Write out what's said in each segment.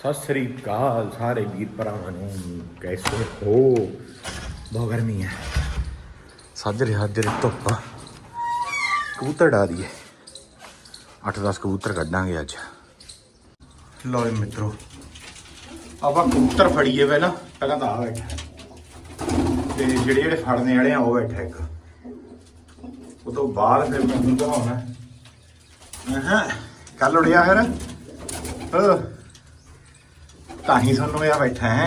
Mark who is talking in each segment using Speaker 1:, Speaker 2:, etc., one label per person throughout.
Speaker 1: ਸਤਿ ਸ੍ਰੀ ਅਕਾਲ ਸਾਰੇ ਵੀਰ ਭਰਾਵਾਂ ਨੂੰ, ਕੈਸੇ ਹੋ? ਬਹੁਤ ਗਰਮੀ ਹੈ। ਸਾਜਰੇ ਸਾਜਰੇ ਧੁੱਪ ਕਬੂਤਰ ਡਾ ਦਈਏ। 8-10 ਕਬੂਤਰ ਕੱਢਾਂਗੇ ਅੱਜ। ਲਓ ਮਿੱਤਰੋ, ਆਪਾਂ ਕਬੂਤਰ ਫੜੀਏ ਪਹਿਲਾਂ ਪਹਿਲਾਂ ਤਾਂ ਆ ਬੈਠਾ। ਤੇ ਜਿਹੜੇ ਜਿਹੜੇ ਫੜਨੇ ਵਾਲੇ ਆ, ਉਹ ਬੈਠਾ ਇੱਕ। ਉਹ ਤੋਂ ਬਾਅਦ ਫਿਰ ਮੈਂ ਤੁਹਾਨੂੰ ਦਿਖਾਉਣਾ। ਹਾਂ ਕੱਲ ਉੜਿਆ ਫਿਰ। ਹਾਂ ਤਾਂ ਹੀ ਤੁਹਾਨੂੰ ਇਹ ਬੈਠਾ ਹੈ।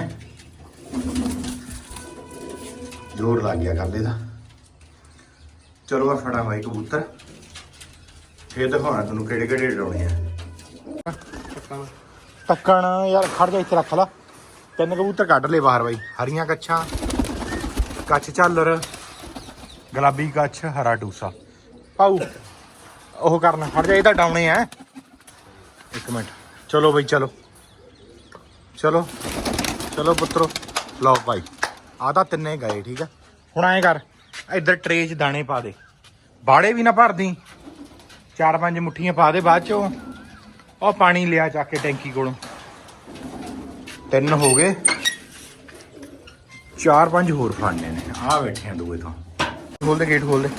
Speaker 1: ਜ਼ੋਰ ਲੱਗ ਗਿਆ ਕੱਲ ਇਹਦਾ। ਚਲੋ ਮੈਂ ਫੜਾਂ ਬਾਈ ਕਬੂਤਰ। ਫੇਰ ਦਿਖਾਉਣਾ ਤੁਹਾਨੂੰ ਕਿਹੜੇ ਕਿਹੜੇ ਡਾਉਣੇ ਆ। ਟੱਕਣ, ਯਾਰ ਖੜ ਜਾ ਇੱਥੇ ਰੱਖ ਲਾ। ਤਿੰਨ ਕਬੂਤਰ ਕੱਢ ਲਏ ਬਾਹਰ ਬਾਈ। ਹਰੀਆਂ ਕੱਛਾਂ, ਕੱਛ ਝਾਲਰ, ਗੁਲਾਬੀ ਕੱਛ, ਹਰਾ ਟੂਸਾ ਪਾਉ ਉਹ ਕਰਨਾ, ਖੜ ਜਾ, ਇਹ ਤਾਂ ਡਾਉਣੇ ਆ। ਇੱਕ ਮਿੰਟ। ਚਲੋ ਬਈ, ਚਲੋ। ਚਲੋ ਚਲੋ ਪੁੱਤਰੋ, ਲਓ ਭਾਈ ਆ ਤਾਂ ਤਿੰਨੇ ਗਏ, ਠੀਕ ਆ? ਹੁਣ ਐਂ ਕਰ, ਇੱਧਰ ਟਰੇ 'ਚ ਦਾਣੇ ਪਾ ਦੇ। ਬਾੜੇ ਵੀ ਨਾ ਭਰਦੀ, ਚਾਰ ਪੰਜ ਮੁੱਠੀਆਂ ਪਾ ਦੇ ਬਾਅਦ ਚੋਂ ਉਹ। ਪਾਣੀ ਲਿਆ ਚੱਕ ਕੇ ਟੈਂਕੀ ਕੋਲੋਂ। ਤਿੰਨ ਹੋ ਗਏ। ਚਾਰ ਪੰਜ ਹੋਰ ਫੜਨੇ ਨੇ। ਆ ਬੈਠੇ ਆ ਦੋਵੇਂ ਤਾਂ ਖੋਲ ਦੇ, ਗੇਟ ਖੋਲ ਦੇ।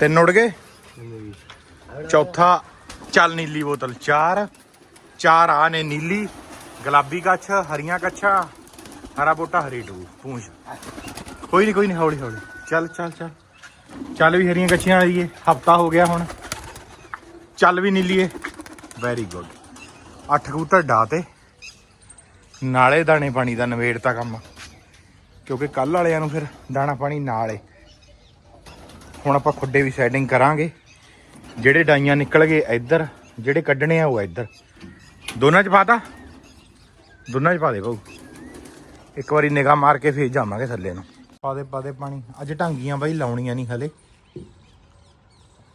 Speaker 1: ਤਿੰਨ ਉੜ ਗਏ। ਚੌਥਾ ਚੱਲ ਨੀਲੀ ਬੋਤਲ। ਚਾਰ ਚਾਰ ਆ ਨੇ ਨੀਲੀ। ਗੁਲਾਬੀ ਕੱਛ ਹਰੀਆਂ ਕੱਛਾਂ ਹਰਾ ਬੋਟਾ, ਹਰੀ ਟੂ ਪੂੰਛ ਕੋਈ ਨਹੀਂ ਕੋਈ ਨਹੀਂ ਹੌਲੀ ਹੌਲੀ। ਚੱਲ ਚੱਲ ਚੱਲ। ਚੱਲ ਵੀ ਹਰੀਆਂ ਕੱਛੀਆਂ ਆਈਏ ਹਫਤਾ ਹੋ ਗਿਆ ਹੁਣ। ਚੱਲ ਵੀ ਨੀਲੀਏ। ਵੈਰੀ ਗੁੱਡ ਅੱਠ ਕਬੂਤਰ ਡਾਤੇ ਨਾਲੇ ਦਾਣੇ ਪਾਣੀ ਦਾ ਨਵੇੜਤਾ ਕੰਮ। ਕਿਉਂਕਿ ਕੱਲ ਵਾਲਿਆਂ ਨੂੰ ਫਿਰ ਦਾਣਾ ਪਾਣੀ ਨਾਲੇ ਹੁਣ ਆਪਾਂ ਖੁੱਡੇ ਵੀ ਸੈਟਿੰਗ ਕਰਾਂਗੇ। ਜਿਹੜੇ ਡਾਈਆਂ ਨਿਕਲ ਗਏ ਇੱਧਰ, ਜਿਹੜੇ ਕੱਢਣੇ ਆ ਉਹ ਇੱਧਰ। ਦੋਨਾਂ 'ਚ ਪਾਤਾ ਦੋਨਾਂ 'ਚ ਪਾ ਦੇ ਭਾਊ ਇੱਕ ਵਾਰੀ ਨਿਗਾਹ ਮਾਰ ਕੇ ਫੇਰ ਜਾਵਾਂਗੇ ਥੱਲੇ ਨੂੰ। ਪਾ ਦੇ ਪਾ ਦੇ ਪਾਣੀ। ਅੱਜ ਢਾਂਗੀਆਂ ਬਾਈ ਲਾਉਣੀਆਂ ਨਹੀਂ ਹਲੇ।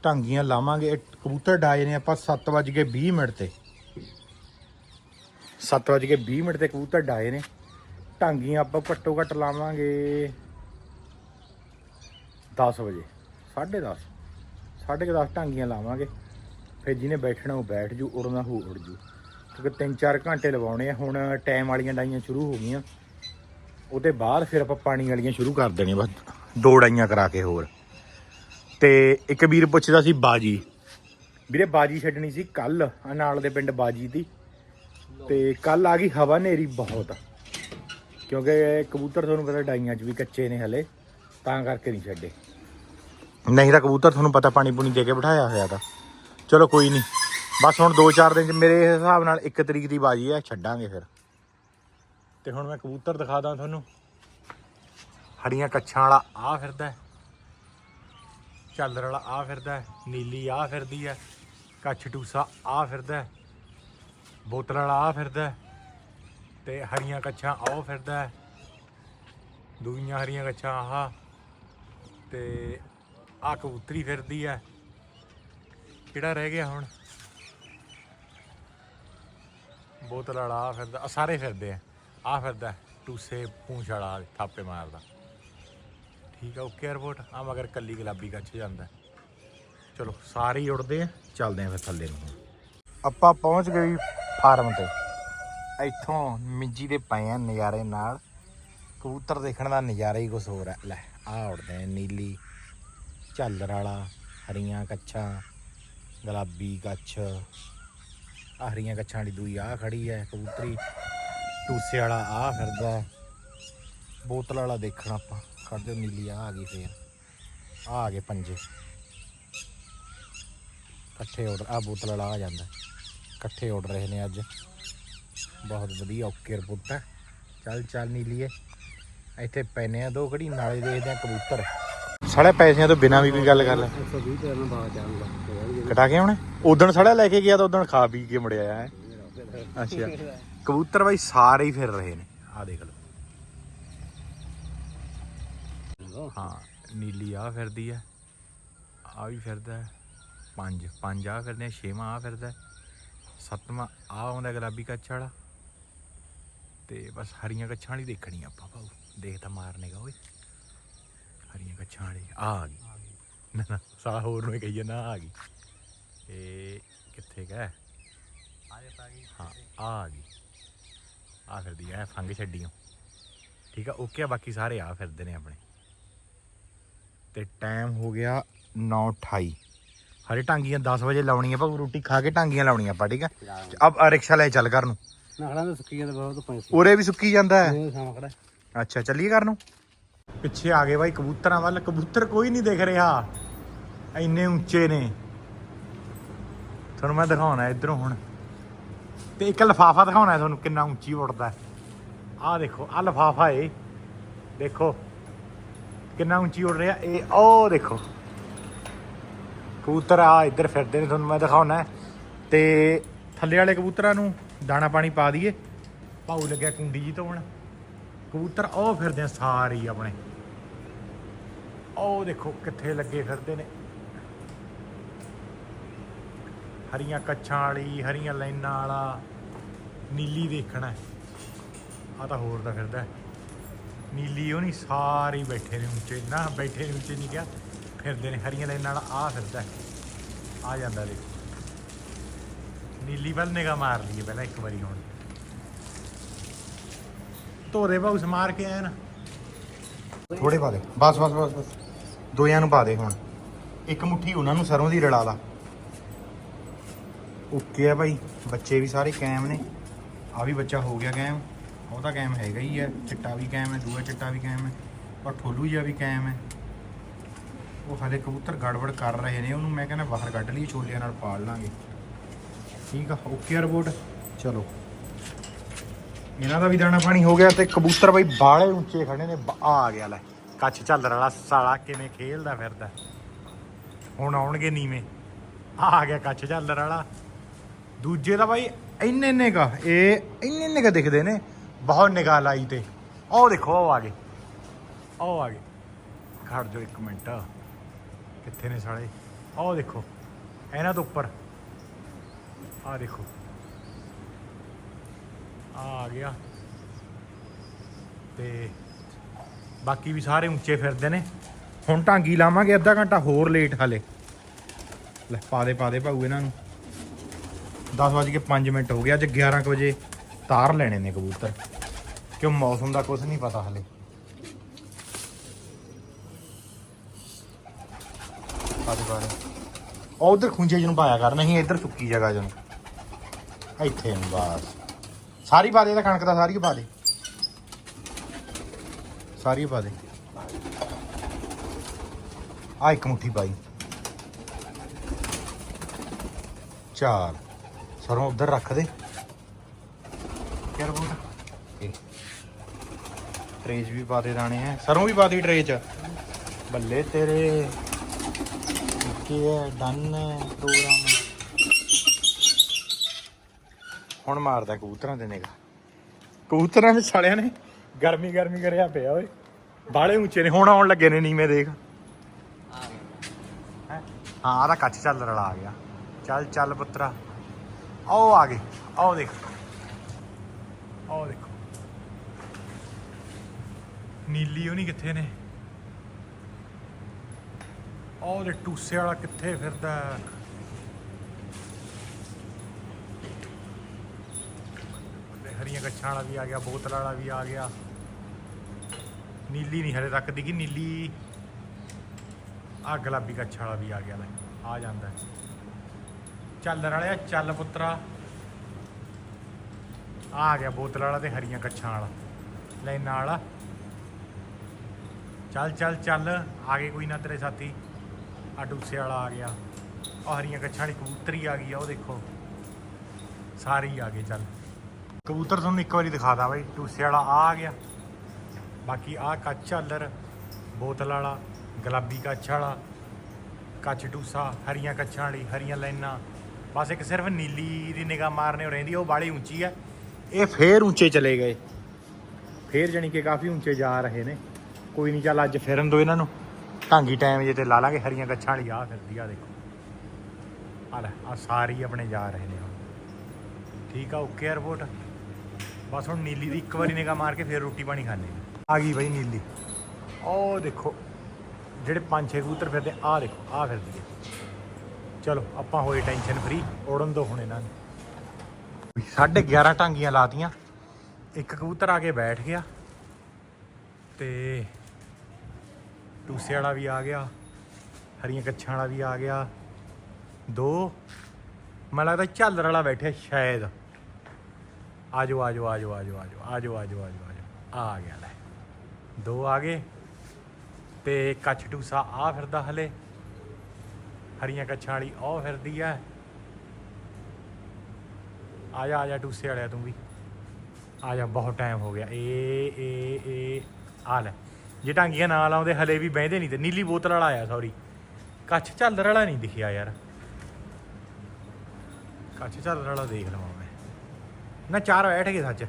Speaker 1: ਢਾਂਗੀਆਂ ਲਾਵਾਂਗੇ। ਇਹ ਕਬੂਤਰ ਡਾਏ ਨੇ ਆਪਾਂ 7:20 ਮਿੰਟ ਤੇ। 7:20 ਮਿੰਟ ਤੇ ਕਬੂਤਰ ਡਾਏ ਨੇ ਢਾਂਗੀਆਂ ਆਪਾਂ ਘੱਟੋ ਘੱਟ ਲਾਵਾਂਗੇ 10 ਵਜੇ। 10:30 10:30 ਢਾਂਗੀਆਂ ਲਾਵਾਂਗੇ। ਫਿਰ ਜਿਹਨੇ ਬੈਠਣਾ ਉਹ ਬੈਠ ਜੂ ਉੜਨਾ ਹੋ ਉੜ ਜੂ। ਕਿਉਂਕਿ 3-4 ਘੰਟੇ ਲਵਾਉਣੇ ਆ। ਹੁਣ ਟਾਈਮ ਵਾਲੀਆਂ ਡਾਈਆਂ ਸ਼ੁਰੂ ਹੋ ਗਈਆਂ। ਉਹਦੇ ਬਾਅਦ ਫਿਰ ਆਪਾਂ ਪਾਣੀ ਵਾਲੀਆਂ ਸ਼ੁਰੂ ਕਰ ਦੇਣੀਆਂ ਬਸ। ਦੋ ਡਾਈਆਂ ਕਰਾ ਕੇ ਹੋਰ। ਤੇ ਇੱਕ ਵੀਰ ਪੁੱਛਦਾ ਸੀ ਬਾਜੀ। ਵੀਰੇ ਬਾਜੀ ਛੱਡਣੀ ਸੀ ਕੱਲ ਨਾਲ ਦੇ ਪਿੰਡ ਬਾਜੀ ਦੀ। ਤੇ ਕੱਲ ਆ ਗਈ ਹਵਾ ਨੇਰੀ ਬਹੁਤ। ਕਿਉਂਕਿ ਕਬੂਤਰ ਤੁਹਾਨੂੰ ਪਤਾ ਡਾਈਆਂ 'ਚ ਵੀ ਕੱਚੇ ਨੇ ਹਲੇ, ਤਾਂ ਕਰਕੇ ਨਹੀਂ ਛੱਡੇ। ਨਹੀਂ ਤਾਂ ਕਬੂਤਰ ਤੁਹਾਨੂੰ ਪਤਾ ਪਾਣੀ ਪੂਣੀ ਦੇ ਕੇ ਬਿਠਾਇਆ ਹੋਇਆ ਤਾਂ। ਚਲੋ ਕੋਈ ਨਹੀਂ। ਬਸ ਹੁਣ 2-4 ਦਿਨ ਚ ਮੇਰੇ ਹਿਸਾਬ ਨਾਲ 1 ਤਰੀਕ ਦੀ ਬਾਜੀ ਹੈ ਛੱਡਾਂਗੇ ਫਿਰ ਤੇ ਹੁਣ ਮੈਂ ਕਬੂਤਰ ਦਿਖਾ ਦਾਂ ਤੁਹਾਨੂੰ ਹਰੀਆਂ ਕੱਛਾਂ ਵਾਲਾ ਆ ਫਿਰਦਾ ਹੈ। ਝਾਲਰ ਵਾਲਾ ਆ ਫਿਰਦਾ ਹੈ। ਨੀਲੀ ਆ ਫਿਰਦੀ ਹੈ ਕੱਛ ਟੂਸਾ ਆ ਫਿਰਦਾ ਹੈ। ਬੋਤਲ ਵਾਲਾ ਆ ਫਿਰਦਾ ਹੈ। ਤੇ ਹਰੀਆਂ ਕੱਛਾਂ ਆਹ ਫਿਰਦਾ ਹੈ। ਦੂਈਆਂ ਹਰੀਆਂ ਕੱਛਾਂ ਆਹ ਤੇ ਆ ਕਬੂਤਰੀ ਫਿਰਦੀ ਹੈ ਕਿਹੜਾ ਰਹਿ ਗਿਆ ਹੁਣ ਬੋਤਲ ਵਾਲਾ ਆ ਫਿਰਦਾ ਆ ਸਾਰੇ ਫਿਰਦੇ ਆ। ਆ ਫਿਰਦਾ, ਟੂਸੇ ਪੂੰਛ ਵਾਲਾ ਥਾਪੇ ਮਾਰਦਾ। ਠੀਕ ਆ, ਓਕੇ ਰਿਪੋਰਟ ਆ ਮਗਰ ਕੱਲੀ ਗੁਲਾਬੀ ਕੱਛ ਜਾਂਦਾ। ਚਲੋ, ਸਾਰੇ ਹੀ ਉੜਦੇ ਆ, ਚੱਲਦੇ ਆ ਫਿਰ ਥੱਲੇ ਨੂੰ ਆਪਾਂ ਪਹੁੰਚ ਗਏ ਫਾਰਮ ਤੇ। ਇੱਥੋਂ ਮਿੱਜੀ ਦੇ ਪਏ ਆ ਨਜ਼ਾਰੇ ਨਾਲ। ਕਬੂਤਰ ਦੇਖਣ ਦਾ ਨਜ਼ਾਰਾ ਹੀ ਕੁਝ ਹੋਰ ਹੈ ਲੈ ਆ ਉੜਦੇ ਆ, ਨੀਲੀ, ਝਾਲਰ ਵਾਲਾ, ਹਰੀਆਂ ਕੱਛਾਂ, ਗੁਲਾਬੀ ਕੱਛ। ਹਰੀਆਂ ਕੱਛਾਂ ਵਾਲੀ ਦੂਈ ਆ ਖੜੀ ਹੈ ਕਬੂਤਰੀ। ਟੂਸੇ ਵਾਲਾ ਆ ਫਿਰਦਾ। ਬੋਤਲ ਵਾਲਾ ਦੇਖਣਾ ਆਪਾਂ ਖੜਦੇ ਨੀਲੀ ਆ ਆ ਗਈ ਫੇਰ। ਆ ਆ ਗਏ ਪੰਜੇ। ਇਕੱਠੇ ਆਰਡਰ ਆ ਬੋਤਲ ਵਾਲਾ ਆ ਜਾਂਦਾ। ਇਕੱਠੇ ਆਰਡਰ ਰਹੇ ਨੇ ਅੱਜ। ਬਹੁਤ ਵਧੀਆ ਓਕੇ ਰਿਪੋਰਟ ਹੈ ਚੱਲ ਚੱਲ ਨੀਲੀਏ। ਇੱਥੇ ਪੈਨੇ ਆ ਦੋ ਘੜੀ ਨਾਲੇ ਦੇਖਦੇ ਆ ਕਬੂਤਰ। ਸਾਲੇ ਪੈਸਿਆਂ ਤੋਂ ਬਿਨਾਂ ਵੀ ਕੋਈ ਗੱਲ ਕਰ ਲੈ।
Speaker 2: 120 ਤੇ ਨੂੰ ਬਾਅਦ ਜਾਊਂਗਾ
Speaker 1: ਕਟਾ ਕੇ ਆਉਣੇ? ਉਦਣ ਸੜਾ ਲੈ ਕੇ ਗਿਆ ਤਾਂ ਉਦਣ ਖਾ ਪੀ ਕੇ ਮੁੜਿਆ ਹੈ। ਅੱਛਾ। ਕਬੂਤਰ ਬਾਈ ਸਾਰੇ ਹੀ ਫਿਰ ਰਹੇ ਨੇ। ਆ ਦੇਖ ਲਓ। ਹਾਂ, ਨੀਲੀ ਆ ਫਿਰਦੀ ਆ। ਆ ਵੀ ਫਿਰਦਾ ਪੰਜ ਪੰਜ ਆ ਫਿਰਦੇ ਆ, ਛੇਵਾਂ ਆ ਫਿਰਦਾ ਸੱਤਵਾਂ ਆ ਆਉਂਦਾ ਗੁਲਾਬੀ ਕੱਛ ਵਾਲਾ। ਤੇ ਬਸ ਹਰੀਆਂ ਕੱਛਾਂ ਵਾਲੀ ਦੇਖਣੀ ਆਪਾਂ ਭਾਉ ਦੇਖ ਤਾਂ ਮਾਰਨੇਗਾ ਓਏ। ਹਰੀਆਂ ਕੱਛਾਂ ਵਾਲੀ ਆ ਆ ਗਈ। ਨਾ ਨਾ ਸਾਲਾ ਹੋਰ ਨੂੰ ਹੀ ਕਹੀ ਜਾਂਦਾ ਆ ਗਈ। ਇਹ ਕਿੱਥੇ ਗਏ? ਹਾਂ ਆ ਆ ਗਈ ਆ ਫਿਰਦੀ ਐ ਫੰਗ ਛੱਡੀਓ। ਠੀਕ ਆ ਓਕੇ ਆ ਬਾਕੀ ਸਾਰੇ ਆ ਫਿਰਦੇ ਨੇ ਆਪਣੇ। ਤੇ ਟਾਈਮ ਹੋ ਗਿਆ 9:28 ਹਰੇ ਟਾਂਗੀਆਂ 10 ਵਜੇ ਲਾਉਣੀਆਂ ਭਾਵੇਂ ਰੋਟੀ ਖਾ ਕੇ ਟਾਂਗੀਆਂ ਲਾਉਣੀਆਂ ਆਪਾਂ ਠੀਕ ਆ? ਅਬ ਆ ਰਿਕਸ਼ਾ ਲੈ ਚੱਲ ਘਰ ਨੂੰ।
Speaker 2: ਨਾਖੜਾ ਤਾਂ ਸੁੱਕੀਆਂ ਤੇ ਬਹੁਤ ਪੈਸੇ
Speaker 1: ਉਰੇ ਵੀ ਸੁੱਕੀ ਜਾਂਦਾ ਹੈ ਅੱਛਾ ਚੱਲੀਏ ਘਰ ਨੂੰ? ਪਿੱਛੇ ਆ ਗਏ ਬਾਈ ਕਬੂਤਰਾਂ ਵੱਲ। ਕਬੂਤਰ ਕੋਈ ਨਹੀਂ ਦਿਖ ਰਿਹਾ। ਇੰਨੇ ਉੱਚੇ ਨੇ। ਤੁਹਾਨੂੰ ਮੈਂ ਦਿਖਾਉਣਾ ਇਧਰੋਂ ਹੁਣ। ਤੇ ਇੱਕ ਲਫਾਫਾ ਦਿਖਾਉਣਾ ਤੁਹਾਨੂੰ ਕਿੰਨਾ ਉੱਚੀ ਉੱਡਦਾ ਆਹ ਦੇਖੋ, ਆਹ ਲਫਾਫਾ ਏ। ਦੇਖੋ, ਕਿੰਨਾ ਉੱਚੀ ਉੱਡ ਰਿਹਾ। ਇਹ, ਉਹ ਦੇਖੋ। ਕਬੂਤਰ ਆ, ਇੱਧਰ ਫਿਰਦੇ ਨੇ, ਤੁਹਾਨੂੰ ਮੈਂ ਦਿਖਾਉਣਾ ਤੇ ਥੱਲੇ ਵਾਲੇ ਕਬੂਤਰਾਂ ਨੂੰ ਦਾਣਾ ਪਾਣੀ ਪਾ ਦਈਏ। ਭਾਊ ਲੱਗਿਆ ਕੁੰਡੀ ਜੀ ਧੋਣ ਕਬੂਤਰ, ਉਹ ਫਿਰਦੇ ਆ ਸਾਰੇ ਹੀ ਆਪਣੇ। ਉਹ ਦੇਖੋ, ਕਿੱਥੇ ਲੱਗੇ ਫਿਰਦੇ ਨੇ। ਹਰੀਆਂ ਕੱਛਾਂ ਵਾਲੀ, ਹਰੀਆਂ ਲਾਈਨਾਂ ਵਾਲਾ, ਨੀਲੀ ਦੇਖਣਾ ਆ ਤਾਂ ਹੋਰ ਦਾ ਫਿਰਦਾ ਨੀਲੀ ਉਹ ਨਹੀਂ, ਸਾਰੇ ਬੈਠੇ ਨੇ ਉੱਚੇ। ਨਾ, ਬੈਠੇ ਨੇ ਉੱਚੇ ਨਹੀਂ ਕਿਹਾ। ਫਿਰਦੇ ਨੇ, ਹਰੀਆਂ ਲਾਈਨਾਂ ਵਾਲਾ ਆ ਫਿਰਦਾ ਆ ਜਾਂਦਾ ਦੇਖੋ। ਨੀਲੀ ਵੱਲ ਨਿਗਾਹ ਮਾਰ ਲਈਏ ਪਹਿਲਾਂ ਇੱਕ ਵਾਰੀ ਹੁਣ। ਧੋਰੇ ਬਾਉਸ ਮਾਰ ਕੇ ਆਇਆ ਨਾ। ਥੋੜੇ ਪਾ ਦੇ। ਬਸ ਬਸ ਬਸ ਬਸ। ਦੋਆਂ ਨੂੰ ਪਾ ਦੇ ਹੁਣ। ਇੱਕ ਮੁੱਠੀ ਉਹਨਾਂ ਨੂੰ ਸਰੋਂ ਦੀ ਰਲਾ ਲਾ। ਓਕੇ ਆ ਭਾਈ, ਬੱਚੇ ਵੀ ਸਾਰੇ ਕਾਇਮ ਨੇ। ਆ ਵੀ ਬੱਚਾ ਹੋ ਗਿਆ ਕਾਇਮ। ਉਹ ਤਾਂ ਕਾਇਮ ਹੈਗਾ ਹੀ ਹੈ ਚਿੱਟਾ ਵੀ ਕਾਇਮ ਹੈ, ਦੂਆ ਚਿੱਟਾ ਵੀ ਕਾਇਮ ਹੈ, ਪਰ ਠੋਲੂ ਜਿਹਾ ਵੀ ਕਾਇਮ ਹੈ। ਉਹ ਹਲੇ ਕਬੂਤਰ ਗੜਬੜ ਕਰ ਰਹੇ ਨੇ। ਉਹਨੂੰ ਮੈਂ ਕਹਿੰਦਾ ਬਾਹਰ ਕੱਢ ਲਈ, ਛੋਲਿਆਂ ਨਾਲ ਪਾਲ ਲਾਂਗੇ। ਠੀਕ ਆ, ਓਕੇ ਆ ਰਿਪੋਰਟ। ਚਲੋ। ਇਹਨਾਂ ਦਾ ਵੀ ਦਾਣਾ ਪਾਣੀ ਹੋ ਗਿਆ ਤੇ ਕਬੂਤਰ ਬਈ ਬਾਲੇ ਉੱਚੇ ਖੜੇ ਨੇ। ਆ ਗਿਆ, ਲੈ। ਕੱਚ ਝੱਲਰ ਵਾਲਾ ਸਾਲਾ ਕਿਵੇਂ ਖੇਲਦਾ ਫਿਰਦਾ। ਹੁਣ ਆਉਣਗੇ ਨੀਵੇਂ। ਆ ਗਿਆ ਕੱਚ ਝੱਲਰ ਵਾਲਾ। ਦੂਜੇ ਦਾ ਬਾਈ ਇੰਨੇ ਇੰਨੇ ਕਾ, ਇਹ ਇੰਨੇ ਇੰਨੇ ਕਾ ਦਿਖਦੇ ਨੇ। ਬਹੁਤ ਨਿਗਾਹ ਲਾਈ ਤੇ। ਉਹ ਦੇਖੋ ਉਹ ਆ ਗਏ। ਉਹ ਆ ਗਏ। ਖੜ ਜਾਓ ਇੱਕ ਮਿੰਟ। ਕਿੱਥੇ ਨੇ ਸਾਲੇ? ਉਹ ਦੇਖੋ, ਇਹਨਾਂ ਤੋਂ ਉੱਪਰ। ਆਹ ਦੇਖੋ। ਆ ਆ ਗਿਆ। ਤੇ ਬਾਕੀ ਵੀ ਸਾਰੇ ਉੱਚੇ ਫਿਰਦੇ ਨੇ। ਹੁਣ ਢਾਂਗੀ ਲਾਵਾਂਗੇ ਅੱਧਾ ਘੰਟਾ, ਹੋਰ ਲੇਟ ਹਲੇ। ਲੈ, ਪਾ ਦੇ ਪਾ ਦੇ ਭਾਊ ਇਹਨਾਂ ਨੂੰ। 10 ਵਜੇ ਕੇ 5 ਮਿੰਟ ਹੋ ਗਏ, ਅੱਜ 11 ਕੁ ਵਜੇ ਤਾਰ ਲੈਣੇ ਨੇ ਕਬੂਤਰ। ਕਿਉਂ ਮੌਸਮ ਦਾ ਕੁਝ ਨਹੀਂ ਪਤਾ ਹਲੇ। ਅੱਜ ਦੇ ਪਾ ਦੇ ਉਹ ਉਧਰ ਖੁੰਝੇ ਜਿਹਨੂੰ ਪਾਇਆ ਕਰ, ਨਹੀਂ, ਇੱਧਰ ਸੁੱਕੀ ਜਗ੍ਹਾ ਜਿਹਨੂੰ ਇੱਥੇ ਨੂੰ, ਬਸ। ਸਾਰੀ ਪਾ ਦੇ ਤਾਂ ਕਣਕ ਦਾ ਸਾਰੀ ਪਾ ਦੇ। ਸਾਰੀ ਪਾ ਦੇ। ਆ ਇੱਕ ਮੁੱਠੀ ਪਾਈ। ਚਾਰ। ਸਰੋਂ ਉਧਰ ਰੱਖ ਦੇ। ਬੋਲ ਇਹ। ਟਰੇਜ ਵੀ ਪਾ ਦੇ ਦਾਣੇ ਹੈ। ਸਰੋਂ ਵੀ ਪਾ ਦੀ ਟਰੇ ਚ ਬੱਲੇ ਤੇਰੇ। ਕੀ ਹੈ ਡਨ ਪ੍ਰੋਗਰਾਮ ਹੁਣ ਮਾਰਦਾ ਕਬੂਤਰਾਂ ਦੇ ਨਿਗਾ ਕਬੂਤਰਾਂ ਦੇ ਸਾਲਿਆਂ ਨੇ ਗਰਮੀ ਗਰਮੀ ਕਰਿਆ ਪਿਆ ਓਏ। ਬਾਲੇ ਉੱਚੇ ਨੇ ਹੁਣ ਆਉਣ ਲੱਗੇ ਨੇ ਨੀਵੇਂ ਦੇਖ। ਹੈਂ? ਹਾਂ ਆਦਾ ਕੱਚ ਚੱਲ ਰਲਾ ਆ ਗਿਆ। ਚੱਲ ਚੱਲ ਪੁੱਤਰਾ। ਆਓ ਆ ਗਏ। ਆਓ ਦੇਖੋ। ਆਓ ਦੇਖੋ। ਨੀਲੀ ਉਹ ਨਹੀਂ ਕਿੱਥੇ ਨੇ? ਆਹ ਦੇ ਟੂਸੇ ਵਾਲਾ ਕਿੱਥੇ ਫਿਰਦਾ? ਤੇ ਹਰੀਆਂ ਕੱਛਾਂ ਵਾਲਾ ਵੀ ਆ ਗਿਆ, ਬੋਤਲ ਵਾਲਾ ਵੀ ਆ ਗਿਆ। ਨੀਲੀ ਨਹੀਂ ਹਲੇ ਤੱਕ ਦਿਖੀ, ਨੀਲੀ। ਆ ਗੁਲਾਬੀ ਕੱਛਾਂ ਵਾਲਾ ਵੀ ਆ ਗਿਆ ਲੈ, ਆ ਜਾਂਦਾ। ਚੱਲ ਰਲਿਆ ਚੱਲ ਪੁੱਤਰਾ। ਆ ਗਿਆ ਬੋਤਲ ਵਾਲਾ ਤੇ ਹਰੀਆਂ ਕੱਛਾਂ ਵਾਲਾ। ਲਾਈਨਾਂ ਵਾਲਾ। ਚੱਲ ਚੱਲ ਚੱਲ, ਆ ਗਏ ਕੋਈ ਨਾ ਤੇਰੇ ਸਾਥੀ। ਆ ਡੂਸੇ ਵਾਲਾ ਆ ਗਿਆ। ਆ ਹਰੀਆਂ ਕੱਛਾਂ ਵਾਲੀ ਕਬੂਤਰੀ ਆ ਗਈ ਆ, ਉਹ ਦੇਖੋ। ਸਾਰੇ ਹੀ ਆ ਗਏ ਚੱਲ। ਕਬੂਤਰ ਤੁਹਾਨੂੰ ਇੱਕ ਵਾਰੀ ਦਿਖਾਦਾ ਬਾਈ, ਡੂਸੇ ਵਾਲਾ ਆ ਆ ਗਿਆ। ਬਾਕੀ ਆ ਕੱਚ ਝਾਲਰ ਬੋਤਲ ਵਾਲਾ, ਗੁਲਾਬੀ ਕੱਛ ਵਾਲਾ ਕੱਚ ਡੂਸਾ, ਹਰੀਆਂ ਕੱਛਾਂ ਵਾਲੀ, ਹਰੀਆਂ ਲਾਈਨਾਂ। ਬਸ ਇੱਕ ਸਿਰਫ ਨੀਲੀ ਦੀ ਨਿਗਾਹ ਮਾਰਨੇ ਹੋ ਰਹਿੰਦੀ ਆ, ਉਹ ਬਾਲੀ ਉੱਚੀ ਹੈ ਇਹ ਫੇਰ ਉੱਚੇ ਚਲੇ ਗਏ। ਫੇਰ ਜਾਣੀ ਕਿ ਕਾਫੀ ਉੱਚੇ ਜਾ ਰਹੇ ਨੇ। ਕੋਈ ਨਹੀਂ ਚੱਲ ਅੱਜ ਫਿਰਨ ਦੋ ਇਹਨਾਂ ਨੂੰ। ਢਾਂਗੀ ਟਾਈਮ ਜੇ ਤੇ ਲਾ ਲਾਂਗੇ ਹਰੀਆਂ ਕੱਛਾਂ ਵਾਲੀ ਆ ਫਿਰਦੀ ਆ ਦੇਖੋ। ਆ ਲੈ ਆ ਸਾਰੇ ਹੀ ਆਪਣੇ ਜਾ ਰਹੇ ਨੇ ਹੁਣ। ਠੀਕ ਆ ਓਕੇ ਆ ਰਿਪੋਰਟ ਬਸ ਹੁਣ ਨੀਲੀ ਦੀ ਇੱਕ ਵਾਰੀ ਨਿਗਾਹ ਮਾਰ ਕੇ ਫਿਰ ਰੋਟੀ ਪਾਣੀ ਖਾਣੇ ਆ ਗਈ ਬਈ ਨੀਲੀ। ਉਹ ਦੇਖੋ ਜਿਹੜੇ ਪੰਜ ਛੇ ਕਬੂਤਰ ਫਿਰਦੇ ਆ ਦੇਖੋ ਆ ਫਿਰਦੀ ਹੈ ਚਲੋ, ਆਪਾਂ ਹੋਏ ਟੈਨਸ਼ਨ ਫਰੀ ਉੜਨ ਦੋ ਹੁਣ ਇਹਨਾਂ ਨੂੰ। 11:30 ਟਾਂਗੀਆਂ ਲਾਤੀਆਂ ਇੱਕ ਕਬੂਤਰ ਆ ਕੇ ਬੈਠ ਗਿਆ ਤੇ ਟੂਸੇ ਵਾਲਾ ਵੀ ਆ ਗਿਆ, ਹਰੀਆਂ ਕੱਛਾਂ ਵਾਲਾ ਵੀ ਆ ਗਿਆ। ਦੋ ਮੈਨੂੰ ਲੱਗਦਾ ਝਾਲਰ ਵਾਲਾ ਬੈਠਿਆ ਸ਼ਾਇਦ। ਆਜੋ ਆਜੋ ਆਜੋ ਆਜੋ ਆਜੋ ਆਜੋ ਆਜੋ ਆਜੋ ਆਜੋ, ਆ ਗਿਆ ਲੈ। ਦੋ ਆ ਗਏ ਤੇ ਕੱਛ ਟੂਸਾ ਆ ਫਿਰਦਾ ਹਲੇ। ਹਰੀਆਂ ਕੱਛਾਂ ਵਾਲੀ, ਉਹ ਫਿਰਦੀ ਆ। ਆ ਜਾ ਆ ਜਾ ਟੂਸੇ ਵਾਲਿਆ ਤੂੰ ਵੀ। ਆ ਜਾ, ਬਹੁਤ ਟਾਈਮ ਹੋ ਗਿਆ। ਏ ਏ ਏ, ਆ ਲੈ। ਜੇ ਟਾਂਗੀਆਂ ਨਾਲ ਆਉਂਦੇ ਹਲੇ ਵੀ ਬਹਿੰਦੇ ਨਹੀਂ ਤੇ ਨੀਲੀ ਬੋਤਲ ਵਾਲਾ ਆਇਆ ਸੌਰੀ ਕੱਛ ਝੱਲਰ ਵਾਲਾ ਨਹੀਂ ਦਿਖਿਆ ਯਾਰ। ਕੱਛ ਝੱਲਰ ਵਾਲਾ ਦੇਖ ਲਵਾਂ ਮੈਂ। ਨਾ, ਚਾਰ ਬੈਠ ਗਏ ਸੱਚ।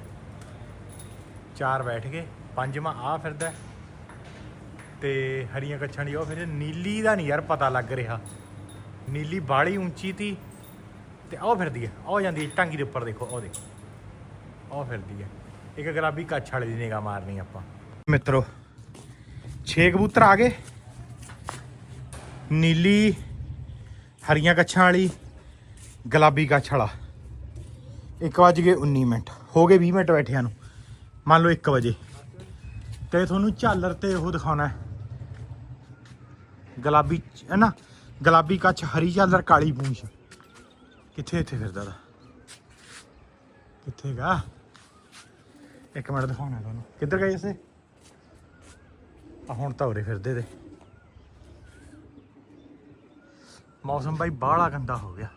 Speaker 1: ਚਾਰ ਬੈਠ ਗਏ। ਪੰਜਵਾਂ ਆ ਫਿਰਦਾ। ਤੇ ਹਰੀਆਂ ਕੱਛਾਂ ਦੀ ਉਹ ਫਿਰ ਨੀਲੀ ਦਾ ਨਹੀਂ ਯਾਰ ਪਤਾ ਲੱਗ ਰਿਹਾ। ਨੀਲੀ ਬਾੜੀ ਉੱਚੀ ਤੀ ਤੇ ਉਹ ਫਿਰਦੀ ਹੈ ਉਹ ਜਾਂਦੀ ਹੈ ਟਾਂਗੀ ਦੇ ਉੱਪਰ ਦੇਖੋ ਉਹ ਦੇਖੋ। ਉਹ ਫਿਰਦੀ ਹੈ ਇੱਕ ਗੁਲਾਬੀ ਕੱਛ ਵਾਲੇ ਦੀ ਨਿਗਾਹ ਮਾਰਨੀ ਆਪਾਂ। ਮਿੱਤਰੋ 6 ਕਬੂਤਰ ਆ ਗਏ। ਨੀਲੀ, ਹਰੀਆਂ ਕੱਛਾਂ ਵਾਲੀ, ਗੁਲਾਬੀ ਕੱਛ ਵਾਲਾ। 1 ਵਜ ਗਏ 19 ਮਿੰਟ, ਹੋ ਗਏ 20 ਮਿੰਟ ਬੈਠਿਆਂ ਨੂੰ। ਮੰਨ ਲਓ 1 ਵਜੇ। ਤੇ ਤੁਹਾਨੂੰ ਝਾਲਰ ਤੇ ਉਹ ਦਿਖਾਉਣਾ ਹੈ। ਗੁਲਾਬੀ ਹੈ ਨਾ? ਗੁਲਾਬੀ ਕੱਛ ਹਰੀ ਚਾਦਰ, ਕਾਲੀ ਪੂੰਛ। ਕਿੱਥੇ ਇੱਥੇ ਫਿਰਦਾ ਦਾ ਕਿੱਥੇ ਗਾ? ਇੱਕ ਮਿੰਟ ਦਿਖਾਉਣਾ ਤੁਹਾਨੂੰ। ਕਿੱਧਰ ਗਏ ਇਸੇ? ਆ ਹੁਣ ਤਾਂ ਉਰੇ ਫਿਰਦੇ ਤੇ। ਮੌਸਮ ਬਾਈ ਬਾਹਲਾ ਗੰਦਾ ਹੋ ਗਿਆ।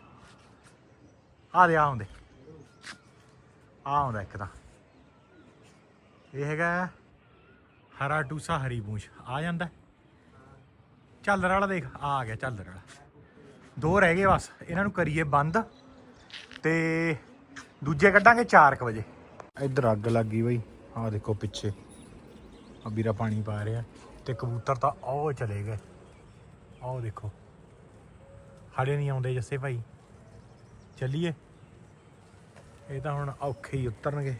Speaker 1: ਆ ਦੇ ਆ ਆਉਂਦੇ। ਆ ਆਉਂਦਾ ਇੱਕ ਤਾਂ। ਇਹ ਹੈਗਾ ਹਰਾ ਟੂਸਾ, ਹਰੀ ਪੂੰਛ। ਆ ਜਾਂਦਾ। ਝੱਲਰ ਵਾਲਾ ਦੇਖ, ਆ ਗਿਆ ਝੱਲਰ ਵਾਲਾ ਦੋ ਰਹਿ ਗਏ ਬਸ, ਇਹਨਾਂ ਨੂੰ ਕਰੀਏ ਬੰਦ ਤੇ ਦੂਜੇ ਕੱਢਾਂਗੇ 4 ਵਜੇ। ਇੱਧਰ ਅੱਗ ਲੱਗ ਗਈ ਬਈ ਆਹ ਦੇਖੋ ਪਿੱਛੇ। ਆ ਵੀਰਾ ਪਾਣੀ ਪਾ ਰਿਹਾ ਤੇ ਕਬੂਤਰ ਤਾਂ ਉਹ ਚਲੇ ਗਏ। ਆਹ ਦੇਖੋ। ਹਾਲੇ ਨਹੀਂ ਆਉਂਦੇ ਜੱਸੇ ਭਾਈ। ਚੱਲੀਏ। ਇਹ ਤਾਂ ਹੁਣ ਔਖੇ ਹੀ ਉਤਰਨਗੇ।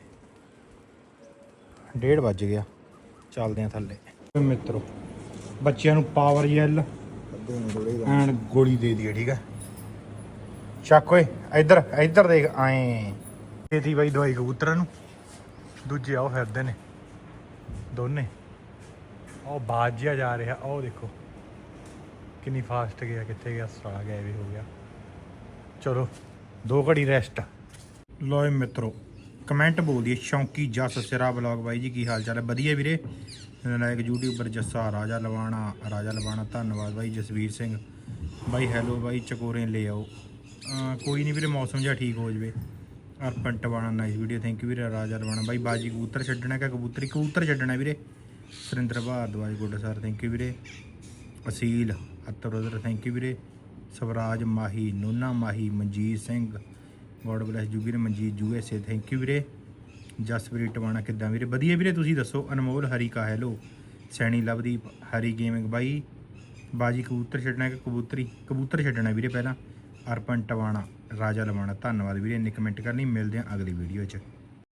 Speaker 1: ਡੇਢ ਵੱਜ ਗਿਆ। ਚੱਲਦੇ ਆ ਥੱਲੇ। ਮਿੱਤਰੋ ਬੱਚਿਆਂ ਨੂੰ ਪਾਵਰ ਜੈਲ ਐਨ ਗੋਲੀ ਦੇ ਦੀ ਠੀਕ ਹੈ ਚੱਕ ਓਏ, ਇੱਧਰ ਇੱਧਰ ਦੇਖ ਆਏ ਇਹਦੀ ਬਾਈ ਦਵਾਈ ਕਬੂਤਰਾਂ ਨੂੰ। ਦੂਜੇ ਆਓ ਫਿਰਦੇ ਨੇ, ਦੋਨੇ। ਉਹ ਬਾਜ ਜਾ ਰਿਹਾ ਉਹ ਦੇਖੋ। ਕਿੰਨੀ ਫਾਸਟ ਗਿਆ, ਕਿੱਥੇ ਗਿਆ ਸਰਾ ਗਿਆ ਹੀ ਹੋ ਗਿਆ। ਚਲੋ, ਦੋ ਘੜੀ ਰੈਸਟ ਲੋਏ ਮਿੱਤਰੋ ਕਮੈਂਟ ਬੋਲ ਦਿਏ ਸ਼ੌਂਕੀ ਜਸ ਸਿਰਾ ਬਲੌਗ ਬਾਈ ਜੀ, ਕੀ ਹਾਲ ਚਾਲ ਹੈ? ਵਧੀਆ ਵੀਰੇ? ਨਾਇਕ ਯੂਟਿਊਬਰ ਜੱਸਾ, ਰਾਜਾ ਲਵਾਣਾ ਰਾਜਾ ਲਵਾਣਾ, ਧੰਨਵਾਦ ਬਾਈ ਜਸਵੀਰ ਸਿੰਘ। ਬਾਈ ਹੈਲੋ ਬਾਈ, ਚਕੋਰੇ ਲੈ ਆਓ। ਕੋਈ ਨਹੀਂ ਵੀਰੇ, ਮੌਸਮ ਜਿਹਾ ਠੀਕ ਹੋ ਜਵੇ। Arpan Tiwana nice video thank you ਵੀਰੇ, ਰਾਜਾ ਲਵਾਣਾ। ਬਾਈ ਬਾਜੀ ਕਬੂਤਰ ਛੱਡਣਾ ਕਿ ਕਬੂਤਰੀ? ਕਬੂਤਰ ਛੱਡਣਾ ਵੀਰੇ। Surinder Bhardwaj good sir thank you ਵੀਰੇ। ਅਸੀਲ ਅਤਰੋਦਰ ਥੈਂਕ ਯੂ ਵੀਰੇ। Swaraj Mahi, ਨੋਨਾ Mahi, Manjit Singh. God bless you Manjit U S A thank you ਵੀਰੇ। ਜਸਪ੍ਰੀਤ ਟਵਾਣਾ ਕਿੱਦਾਂ ਵੀਰੇ? ਵਧੀਆ ਵੀਰੇ, ਤੁਸੀਂ ਦੱਸੋ। ਅਨਮੋਲ, ਹਰੀ ਕਾ ਹੈਲੋ ਸੈਣੀ ਲਵਦੀਪ, ਹਰੀ ਗੇਮਿੰਗ ਬਾਈ, ਬਾਜੀ ਕਬੂਤਰ ਛੱਡਣਾ ਕਿ ਕਬੂਤਰੀ। ਕਬੂਤਰ ਛੱਡਣਾ ਵੀਰੇ ਪਹਿਲਾਂ। ਅਰਪਣ ਟਵਾਣਾ, ਰਾਜਾ ਲਵਾਣਾ। ਧੰਨਵਾਦ ਵੀਰੇ, ਇੰਨੇ ਕਮੈਂਟ ਕਰਨੀ ਮਿਲਦੇ ਆ ਅਗਲੀ ਵੀਡੀਓ 'ਚ।